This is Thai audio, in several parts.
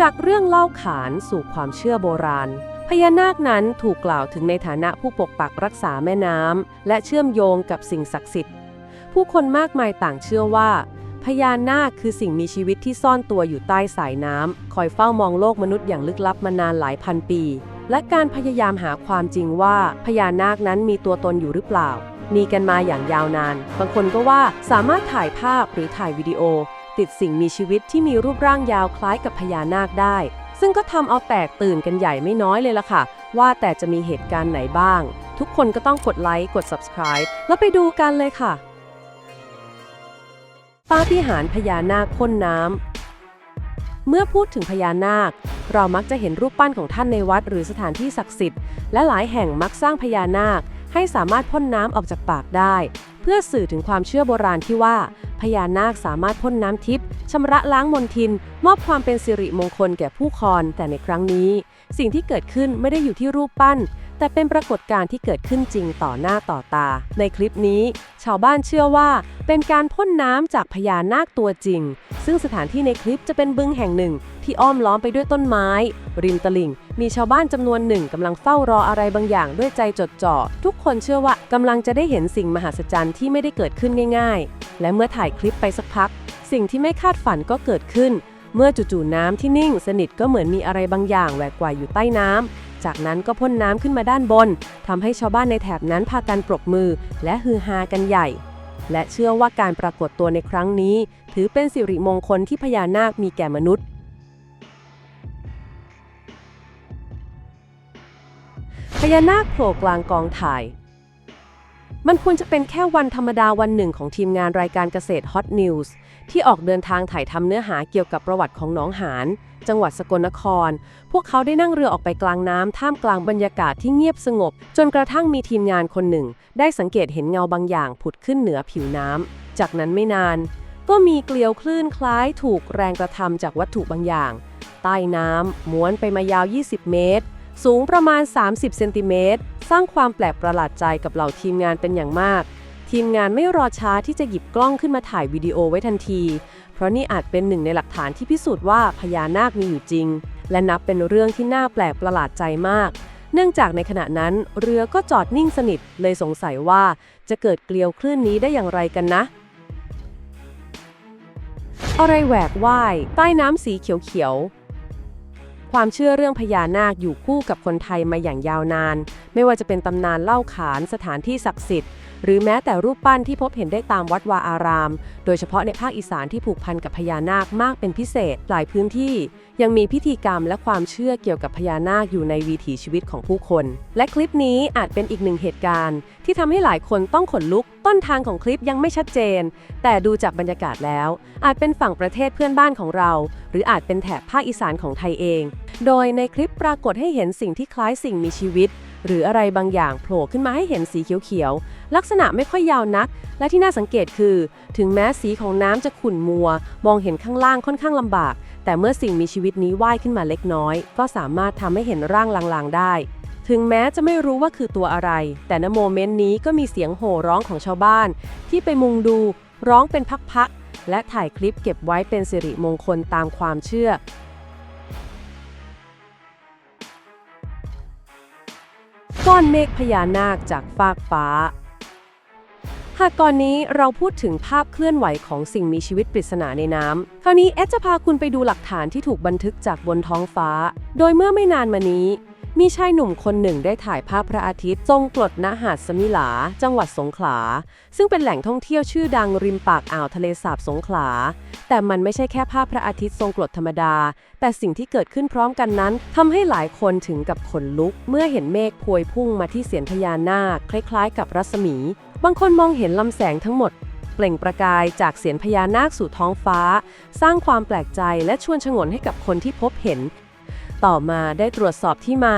จากเรื่องเล่าขานสู่ความเชื่อโบราณ พญานาคนั้นถูกกล่าวถึงในฐานะผู้ปกปักรักษาแม่น้ำและเชื่อมโยงกับสิ่งศักดิ์สิทธิ์ ผู้คนมากมายต่างเชื่อว่า พญานาคคือสิ่งมีชีวิตที่ซ่อนตัวอยู่ใต้สายน้ำคอยเฝ้ามองโลกมนุษย์อย่างลึกลับมานานหลายพันปี และการพยายามหาความจริงว่าพญานาคนั้นมีตัวตนอยู่หรือเปล่ามีกันมาอย่างยาวนาน บางคนก็ว่าสามารถถ่ายภาพหรือถ่ายวิดีโอ ติดสิ่งมีชีวิตที่มีรูปร่างยาวคล้ายกับพญานาคได้ ซึ่งก็ทำเอาแตกตื่นกันใหญ่ไม่น้อยเลยล่ะค่ะ ว่าแต่จะมีเหตุการณ์ไหนบ้าง ทุกคนก็ต้องกดไลค์กด subscribe แล้วไปดูกันเลยค่ะปาฏิหาริย์พญานาคพ่นน้ำ เมื่อพูดถึงพญานาค เรามักจะเห็นรูปปั้นของท่านในวัดหรือสถานที่ศักดิ์สิทธิ์ และหลายแห่งมักสร้างพญานาค ให้สามารถพ่นน้ำออกจากปากได้ เพื่อสื่อถึงความเชื่อโบราณที่ว่า พญานาคสามารถพ่นน้ำทิพย์ชำระล้างมนทิน มอบความเป็นสิริมงคลแก่ผู้คอนแต่ในครั้งนี้ สิ่งที่เกิดขึ้นไม่ได้อยู่ที่รูปปั้น แต่เป็นปรากฏการณ์ที่เกิดขึ้นจริงต่อหน้าต่อตา ในคลิปนี้ ชาวบ้านเชื่อว่า เป็นการพ่นน้ำจากพญานาคตัวจริง ซึ่งสถานที่ในคลิปจะเป็นบึงแห่งหนึ่ง ที่อ้อมล้อมไปด้วยต้นไม้ ริมตลิ่ง มีชาวบ้านจำนวนหนึ่งกำลังเฝ้ารออะไรบางอย่างด้วยใจจดจ่อ ทุกคนเชื่อว่ากำลังจะได้เห็นสิ่งมหัศจรรย์ที่ไม่ได้เกิดขึ้นง่าย ๆ และเมื่อถ่ายคลิปไปสักพัก สิ่งที่ไม่คาดฝันก็เกิดขึ้นเมื่อจู่ๆน้ำที่นิ่งสนิทก็เหมือนมีอะไรบางอย่างแหวกว่ายอยู่ใต้น้ำ จากนั้นก็พ่นน้ำขึ้นมาด้านบนทำให้ชาวบ้านในแถบนั้นพากันปรบมือ และฮือฮากันใหญ่ และเชื่อว่าการปรากฏตัวในครั้งนี้ ถือเป็นสิริมงคลที่พญานาคมีแก่มนุษย์ พญานาคโผล่กลางกองถ่าย มันควรจะเป็นแค่วันธรรมดาวันหนึ่งของทีมงานรายการเกษตร Hot News ที่ออกเดินทางถ่ายทำเนื้อหาเกี่ยวกับประวัติของหนองหาน จังหวัดสกลนคร พวกเขาได้นั่งเรือออกไปกลางน้ำท่ามกลางบรรยากาศที่เงียบสงบ จนกระทั่งมีทีมงานคนหนึ่ง ได้สังเกตเห็นเงาบางอย่างผุดขึ้นเหนือผิวน้ำ จากนั้นไม่นาน ก็มีเกลียวคลื่นคล้ายถูกแรงกระทำจากวัตถุบางอย่าง ใต้น้ำม้วนไปมายาว 20 เมตร สูงประมาณ 30 เซนติเมตร สร้างความแปลกประหลาดใจกับเหล่าทีมงานเป็นอย่างมาก ทีมงานไม่รอช้าที่จะหยิบกล้องขึ้นมาถ่ายวิดีโอไว้ทันที เพราะนี่อาจเป็นหนึ่งในหลักฐานที่พิสูจน์ว่าพญานาคมีอยู่จริง และนับเป็นเรื่องที่น่าแปลกประหลาดใจมาก เนื่องจากในขณะนั้นเรือก็จอดนิ่งสนิท เลยสงสัยว่าจะเกิดเกลียวคลื่นนี้ได้อย่างไรกันนะอะไรแหวกว่ายใต้น้ำสีเขียวๆ ความเชื่อเรื่องพญานาคอยู่คู่กับคนไทยมาอย่างยาวนาน ไม่ว่าจะเป็นตำนานเล่าขานสถานที่ศักดิ์สิทธิ์ หรือแม้แต่รูปปั้นที่พบเห็นได้ตามวัดวาอาราม โดยเฉพาะในภาคอีสานที่ผูกพันกับพญานาคมากเป็นพิเศษ หลายพื้นที่ยังมีพิธีกรรมและความเชื่อเกี่ยวกับพญานาคอยู่ในวิถีชีวิตของผู้คน และคลิปนี้อาจเป็นอีกหนึ่งเหตุการณ์ ที่ทำให้หลายคนต้องขนลุก ต้นทางของคลิปยังไม่ชัดเจน แต่ดูจากบรรยากาศแล้ว อาจเป็นฝั่งประเทศเพื่อนบ้านของเรา หรืออาจเป็นแถบภาคอีสานของไทยเอง โดยในคลิปปรากฏให้เห็นสิ่งที่คล้ายสิ่งมีชีวิต หรืออะไรบางอย่างโผล่ขึ้นมาให้เห็นสีเขียวๆ ลักษณะไม่ค่อยยาวนัก และที่น่าสังเกตคือ ถึงแม้สีของน้ำจะขุ่นมัว มองเห็นข้างล่างค่อนข้างลำบาก แต่เมื่อสิ่งมีชีวิตนี้ว่ายขึ้นมาเล็กน้อย ก็สามารถทำให้เห็นร่างลางๆ ได้ ถึงแม้จะไม่รู้ว่าคือตัวอะไร แต่ณโมเมนต์นี้ก็มีเสียงโห่ร้องของชาวบ้าน ที่ไปมุงดู ร้องเป็นพักๆและถ่ายคลิปเก็บไว้เป็นสิริมงคลตามความเชื่อ ก้อนเมฆพญานาคจากฟากฟ้า หากก่อนนี้เราพูดถึงภาพเคลื่อนไหวของสิ่งมีชีวิตปริศนาในน้ำคราวนี้แอดจะพาคุณไปดูหลักฐานที่ถูกบันทึกจากบนท้องฟ้า โดยเมื่อไม่นานมานี้ มีชายหนุ่มคนหนึ่งได้ถ่ายภาพพระอาทิตย์ทรงกรดณหาดสมิหลา จังหวัดสงขลา ซึ่งเป็นแหล่งท่องเที่ยวชื่อดังริมปากอ่าวทะเลสาบสงขลา แต่มันไม่ใช่แค่ภาพพระอาทิตย์ทรงกรดธรรมดา แต่สิ่งที่เกิดขึ้นพร้อมกันนั้นทำให้หลายคนถึงกับขนลุก เมื่อเห็นเมฆพวยพุ่งมาที่เสียนพญานาค คล้ายๆ กับรัศมี บางคนมองเห็นลำแสงทั้งหมด เปล่งประกายจากเสียนพญานาคสู่ท้องฟ้า สร้างความแปลกใจและชวนชงนให้กับคนที่พบเห็น ต่อมาได้ตรวจสอบที่มา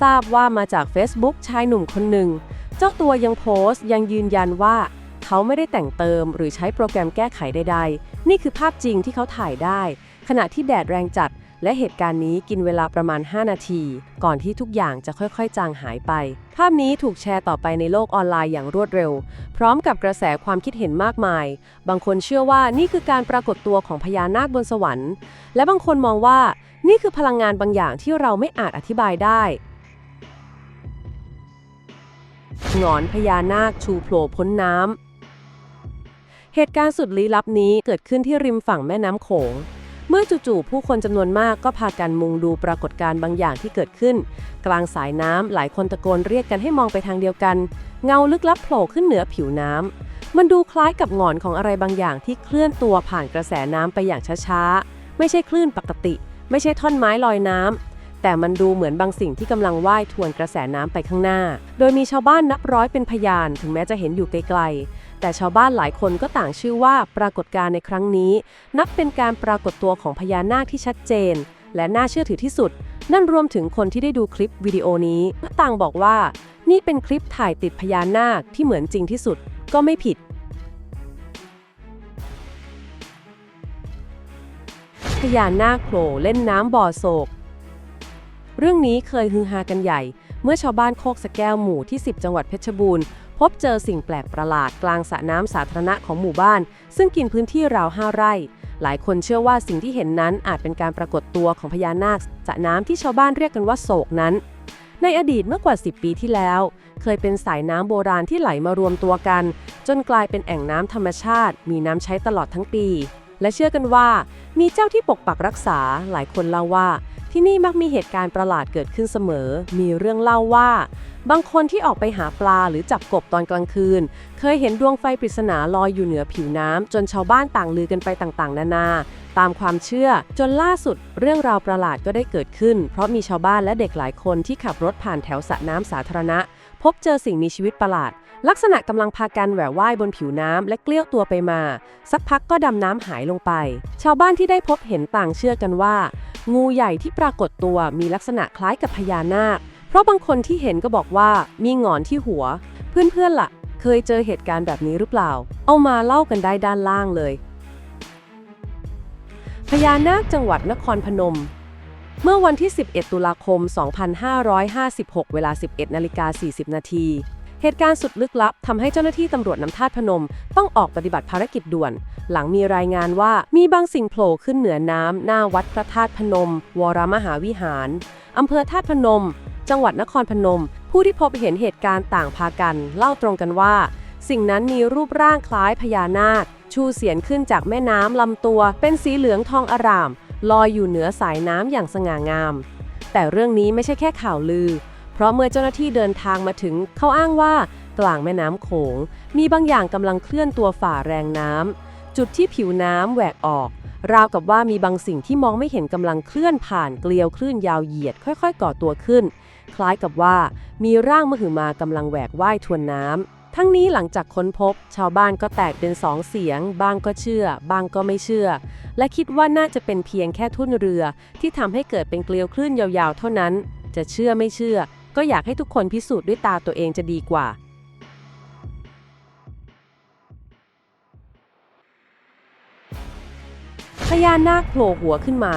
ทราบว่ามาจาก Facebook ชายหนุ่มคนหนึ่ง เจ้าตัวยังโพสต์ยังยืนยันว่า เขาไม่ได้แต่งเติมหรือใช้โปรแกรมแก้ไขใดๆ นี่คือภาพจริงที่เขาถ่ายได้ ขณะที่แดดแรงจัด และเหตุการณ์นี้กินเวลาประมาณ 5 นาที ก่อนที่ทุกอย่างจะค่อยๆ จางหายไป ภาพนี้ถูกแชร์ต่อไปในโลกออนไลน์อย่างรวดเร็ว พร้อมกับกระแสความคิดเห็นมากมาย บางคนเชื่อว่านี่คือการปรากฏตัวของพญานาคบนสวรรค์ และบางคนมองว่า นี่คือพลังงานบางอย่างที่เราไม่อาจอธิบายได้หงอนพญานาคชูโผล่พ้นน้ำ เหตุการณ์สุดลี้ลับนี้เกิดขึ้นที่ริมฝั่งแม่น้ำโขง เมื่อจู่ๆผู้คนจำนวนมากก็พากันมุงดูปรากฏการณ์บางอย่างที่เกิดขึ้น กลางสายน้ำหลายคนตะโกนเรียกกันให้มองไปทางเดียวกัน เงาลึกลับโผล่ขึ้นเหนือผิวน้ำ มันดูคล้ายกับหงอนของอะไรบางอย่างที่เคลื่อนตัวผ่านกระแสน้ำไปอย่างช้าๆ ไม่ใช่คลื่นปกติ ไม่ใช่ท่อนไม้ลอยน้ำแต่มันดูเหมือนบางสิ่งที่กำลังว่ายทวนกระแสน้ำไปข้างหน้า โดยมีชาวบ้านนับร้อยเป็นพยาน ถึงแม้จะเห็นอยู่ไกลๆ แต่ชาวบ้านหลายคนก็ต่างชื่อว่าปรากฏการณ์ในครั้งนี้ นับเป็นการปรากฏตัวของพญานาคที่ชัดเจน และน่าเชื่อถือที่สุด นั่นรวมถึงคนที่ได้ดูคลิปวิดีโอนี้ต่างบอกว่า นี่เป็นคลิปถ่ายติดพญานาคที่เหมือนจริงที่สุด ก็ไม่ผิด พญานาคโผล่เล่นน้ำบ่อโศก เรื่องนี้เคยฮือฮากันใหญ่ เมื่อชาวบ้านโคกสะแก้วหมู่ที่ 10 จังหวัดเพชรบูรณ์ พบเจอสิ่งแปลกประหลาดกลางสระน้ำสาธารณะของหมู่บ้าน ซึ่งกินพื้นที่ราว5ไร่ หลายคนเชื่อว่าสิ่งที่เห็นนั้นอาจเป็นการปรากฏตัวของพญานาคสระน้ำที่ชาวบ้านเรียกกันว่าโศกนั้นในอดีตเมื่อกว่า 10 ปีที่แล้ว เคยเป็นสายน้ำโบราณที่ไหลมารวมตัวกัน จนกลายเป็นแอ่งน้ำธรรมชาติ มีน้ำใช้ตลอดทั้งปี และเชื่อกันว่า มีเจ้าที่ปกปักรักษา หลายคนเล่าว่า ที่นี่มักมีเหตุการณ์ประหลาดเกิดขึ้นเสมอ มีเรื่องเล่าว่า บางคนที่ออกไปหาปลาหรือจับกบตอนกลางคืน เคยเห็นดวงไฟปริศนาลอยอยู่เหนือผิวน้ำจนชาวบ้านต่างลือกันไปต่างๆ นานา ตามความเชื่อ จนล่าสุด เรื่องราวประหลาดก็ได้เกิดขึ้น เพราะมีชาวบ้านและเด็กหลายคนที่ขับรถผ่านแถวสระน้ำสาธารณะ พบเจอสิ่งมีชีวิตประหลาด ลักษณะกำลังพากันแหววว่ายบนผิวน้ำและเกลี้ยวตัวไปมา สักพักก็ดำน้ำหายลงไป ชาวบ้านที่ได้พบเห็นต่างเชื่อกันว่า งูใหญ่ที่ปรากฏตัวมีลักษณะคล้ายกับพญานาค เพราะบางคนที่เห็นก็บอกว่ามีหงอนที่หัว เพื่อนๆล่ะ เคยเจอเหตุการณ์แบบนี้หรือเปล่า เอามาเล่ากันได้ด้านล่างเลย พญานาคจังหวัดนครพนมเมื่อวันที่ 11 ตุลาคม 2556 เวลา 11นาฬิกา40 นาที เหตุการณ์สุดลึกลับทำให้เจ้าหน้าที่ตำรวจน้ำธาตพนม ต้องออกปฏิบัติภารกิจด่วน หลังมีรายงานว่ามีบางสิ่งโผล่ขึ้นเหนือน้ำหน้าวัดพระธาตุพนม วรมหาวิหารอำเภอธาตุพนม จังหวัดนครพนม ผู้ที่พบเห็นเหตุการณ์ต่างพากัน เล่าตรงกันว่า สิ่งนั้นมีรูปร่างคล้ายพญานาค ชูเสียนขึ้นจากแม่น้ำลำตัว เป็นสีเหลืองทองอร่าม ลอยอยู่เหนือสายน้ำอย่างสง่างาม แต่เรื่องนี้ไม่ใช่แค่ข่าวลือ เพราะเมื่อเจ้าหน้าที่เดินทางมาถึงเขาอ้างว่า กลางแม่น้ำโขง มีบางอย่างกำลังเคลื่อนตัวฝ่าแรงน้ำจุดที่ผิวน้ำแหวกออก ราวกับว่ามีบางสิ่งที่มองไม่เห็นกำลังเคลื่อนผ่านเกลียวคลื่นยาวเหยียดค่อย ๆ ก่อตัวขึ้น คล้ายกับว่า มีร่างมหึมากำลังแหวกว่ายทวนน้ำทั้งนี้หลังจากค้นพบ ชาวบ้านก็แตกเป็นสองเสียง บางก็เชื่อ บางก็ไม่เชื่อ และคิดว่าน่าจะเป็นเพียงแค่ทุ่นเรือ ที่ทำให้เกิดเป็นเกลียวคลื่นยาวๆ เท่านั้น จะเชื่อไม่เชื่อ ก็อยากให้ทุกคนพิสูจน์ด้วยตาตัวเองจะดีกว่า พญานาคโผล่หัวขึ้นมา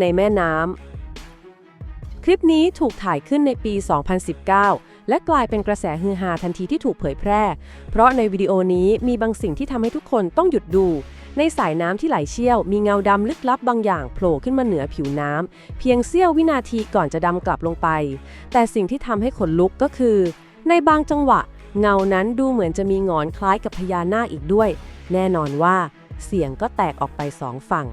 ในแม่น้ำ คลิปนี้ถูกถ่ายขึ้นในปี 2019 และกลายเป็นกระแสฮือฮาทันทีที่ถูกเผยแพร่ เพราะในวิดีโอนี้มีบางสิ่งที่ทำให้ทุกคนต้องหยุดดู ในสายน้ำที่ไหลเชี่ยว มีเงาดำลึกลับบางอย่างโผล่ขึ้นมาเหนือผิวน้ำเพียงเสี้ยววินาทีก่อนจะดำกลับลงไป แต่สิ่งที่ทำให้ขนลุกก็คือ ในบางจังหวะ เงานั้นดูเหมือนจะมีงอนคล้ายกับพญานาคอีกด้วย แน่นอนว่าเสียงก็แตกออกไปสองฝั่ง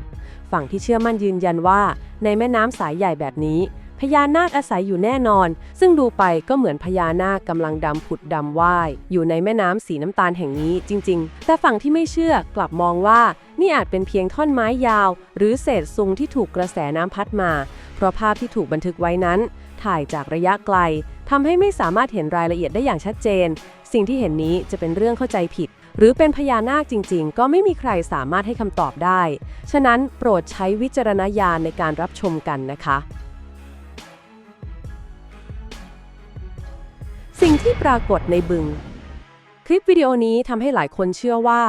ฝั่งที่เชื่อมั่นยืนยันว่า ในแม่น้ำสายใหญ่แบบนี้ พญานาคอาศัยอยู่แน่นอน ซึ่งดูไปก็เหมือนพญานาคกำลังดำผุดดำว่าย อยู่ในแม่น้ำสีน้ำตาลแห่งนี้จริง ๆ แต่ฝั่งที่ไม่เชื่อกลับมองว่า นี่อาจเป็นเพียงท่อนไม้ยาว หรือเศษซุงที่ถูกกระแสน้ำพัดมา เพราะภาพที่ถูกบันทึกไว้นั้น ถ่ายจากระยะไกลทำให้ไม่สามารถเห็นรายละเอียดได้อย่างชัดเจน สิ่งที่เห็นนี้จะเป็นเรื่องเข้าใจผิดหรือเป็นพญานาคจริง ๆ ก็ไม่มีใครสามารถให้คำตอบได้ ฉะนั้นโปรดใช้วิจารณญาณในการรับชมกันนะคะ สิ่งที่ปรากฏในบึง คลิปวิดีโอนี้ทำให้หลายคนเชื่อว่า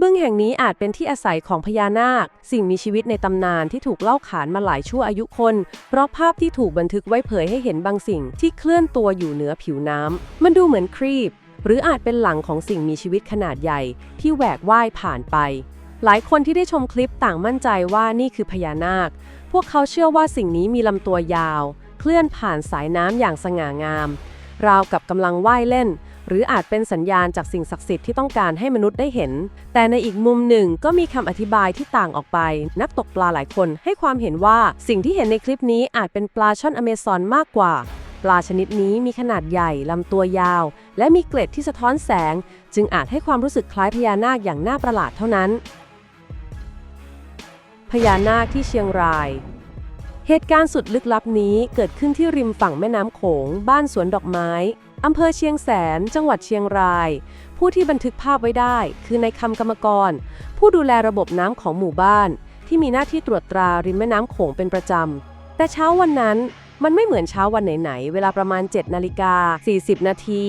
บึงแห่งนี้อาจเป็นที่อาศัยของพญานาค สิ่งมีชีวิตในตำนานที่ถูกเล่าขานมาหลายชั่วอายุคน เพราะภาพที่ถูกบันทึกไว้เผยให้เห็นบางสิ่งที่เคลื่อนตัวอยู่เหนือผิวน้ำมันดูเหมือนครีบ หรืออาจเป็นหลังของสิ่งมีชีวิตขนาดใหญ่ ที่แหวกว่ายผ่านไป หลายคนที่ได้ชมคลิปต่างมั่นใจว่านี่คือพญานาค พวกเขาเชื่อว่าสิ่งนี้มีลำตัวยาว เคลื่อนผ่านสายน้ำอย่างสง่างาม ราวกับกำลังว่ายเล่น หรืออาจเป็นสัญญาณจากสิ่งศักดิ์สิทธิ์ที่ต้องการให้มนุษย์ได้เห็น แต่ในอีกมุมหนึ่งก็มีคำอธิบายที่ต่างออกไป นักตกปลาหลายคนให้ความเห็นว่าสิ่งที่เห็นในคลิปนี้อาจเป็นปลาช่อนอเมซอนมากกว่า ปลาชนิดนี้มีขนาดใหญ่ลำตัวยาว และมีเกล็ดที่สะท้อนแสง จึงอาจให้ความรู้สึกคล้ายพญานาคอย่างน่าประหลาดเท่านั้น พญานาคที่เชียงราย เหตุการณ์สุดลึกลับนี้เกิดขึ้นที่ริมฝั่งแม่น้ำโขง บ้านสวนดอกไม้ อำเภอเชียงแสน จังหวัดเชียงราย ผู้ที่บันทึกภาพไว้ได้ คือในคำกรรมกร ผู้ดูแลระบบน้ำของหมู่บ้าน ที่มีหน้าที่ตรวจตราริมแม่น้ำโขงเป็นประจำ แต่เช้าวันนั้นมันไม่เหมือนเช้าวันไหนๆ เวลาประมาณ7นาฬิกา40 นาที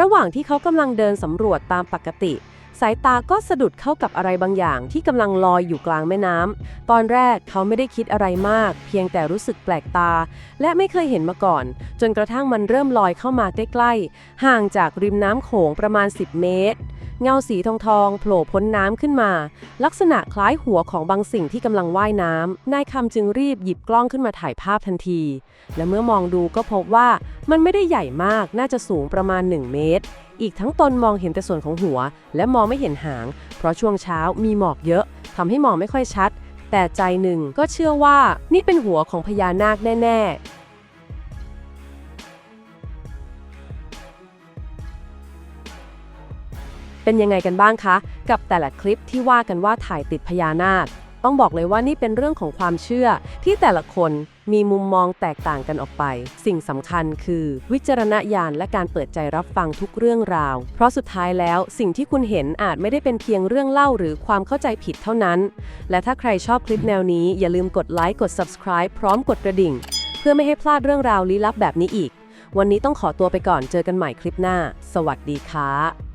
ระหว่างที่เขากำลังเดินสำรวจตามปกติ สายตาก็สะดุดเข้ากับอะไรบางอย่างที่กำลังลอยอยู่กลางแม่น้ำ ตอนแรกเขาไม่ได้คิดอะไรมาก เพียงแต่รู้สึกแปลกตา และไม่เคยเห็นมาก่อน จนกระทั่งมันเริ่มลอยเข้ามาใกล้ๆ ห่างจากริมน้ำโขงประมาณ 10 เมตรเงาสีทองทองๆโผล่พ้นน้ำขึ้นมา ลักษณะคล้ายหัวของบางสิ่งที่กำลังว่ายน้ำนายคำจึงรีบหยิบกล้องขึ้นมาถ่ายภาพทันที และเมื่อมองดูก็พบว่ามันไม่ได้ใหญ่มากน่าจะสูงประมาณ 1 เมตร อีกทั้งตนมองเห็นแต่ส่วนของหัว และมองไม่เห็นหาง เพราะช่วงเช้ามีหมอกเยอะทำให้มองไม่ค่อยชัด แต่ใจหนึ่งก็เชื่อว่านี่เป็นหัวของพญานาคแน่ ๆ เป็นยังไงกันบ้างคะ กับแต่ละคลิปที่ว่ากันว่าถ่ายติดพญานาค ต้องบอกเลยว่านี่เป็นเรื่องของความเชื่อ ที่แต่ละคนมีมุมมองแตกต่างกันออกไป สิ่งสำคัญคือ วิจารณญาณและการเปิดใจรับฟังทุกเรื่องราว เพราะสุดท้ายแล้วสิ่งที่คุณเห็นอาจไม่ได้เป็นเพียงเรื่องเล่าหรือความเข้าใจผิดเท่านั้น และถ้าใครชอบคลิปแนวนี้อย่าลืมกดไลค์กด subscribe พร้อมกดกระดิ่ง เพื่อไม่ให้พลาดเรื่องราวลี้ลับแบบนี้อีก วันนี้ต้องขอตัวไปก่อนเจอกันใหม่คลิปหน้า สวัสดีค่ะ